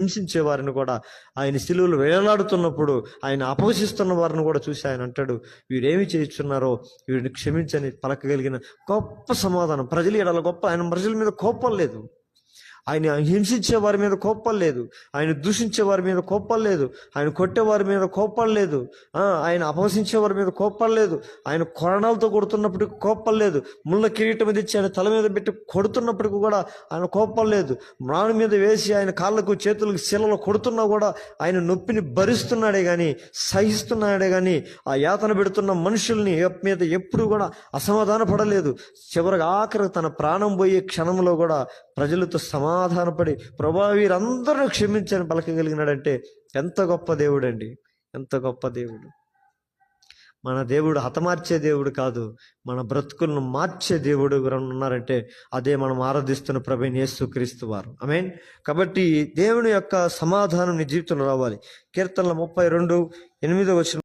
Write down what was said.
హింసించే వారిని కూడా ఆయన శిలువులు వేలాడుతున్నప్పుడు ఆయన అపవసిస్తున్న వారిని కూడా చూసి ఆయన అంటాడు వీరేమి చేస్తున్నారో వీరిని క్షమించని పలకగలిగిన గొప్ప సమాధానం. ప్రజలు ఎడల గొప్ప ఆయన ప్రజల మీద కోపం లేదు. ఆయన హింసించే వారి మీద కోపం లేదు. ఆయన దూషించే వారి మీద కోపం లేదు. ఆయన కొట్టే వారి మీద కోపం లేదు. ఆయన అపహసించే వారి మీద కోపం లేదు. ఆయన కొరణాలతో కొడుతున్నప్పటికీ కోపం లేదు. ముళ్ళ కిరీటం తెచ్చి ఆయన తల మీద పెట్టి కొడుతున్నప్పటికీ కూడా ఆయన కోపం లేదు. మ్రాణి మీద వేసి ఆయన కాళ్ళకు చేతులకు శిలలో కొడుతున్నా కూడా ఆయన నొప్పిని భరిస్తున్నాడే కానీ సహిస్తున్నాడే కానీ ఆ యాతన పెడుతున్న మనుషుల్ని మీద ఎప్పుడు కూడా అసమాధాన పడలేదు చివరికి ఆఖరికి తన ప్రాణం పోయే క్షణంలో కూడా ప్రజలతో సమా సమాధానపడి ప్రభా వీరందరూ క్షమించని పలకగలిగినాడంటే ఎంత గొప్ప దేవుడు అండి ఎంత గొప్ప దేవుడు. మన దేవుడు హతమార్చే దేవుడు కాదు మన బ్రతుకులను మార్చే దేవుడు ఉన్నారంటే అదే మనం ఆరాధిస్తున్న ప్రభు యేసు క్రీస్తు వారు. మీన్ కాబట్టి దేవుని యొక్క సమాధానం నీ జీవితంలో రావాలి. కీర్తనల ముప్పై రెండు ఎనిమిదో వచ్చిన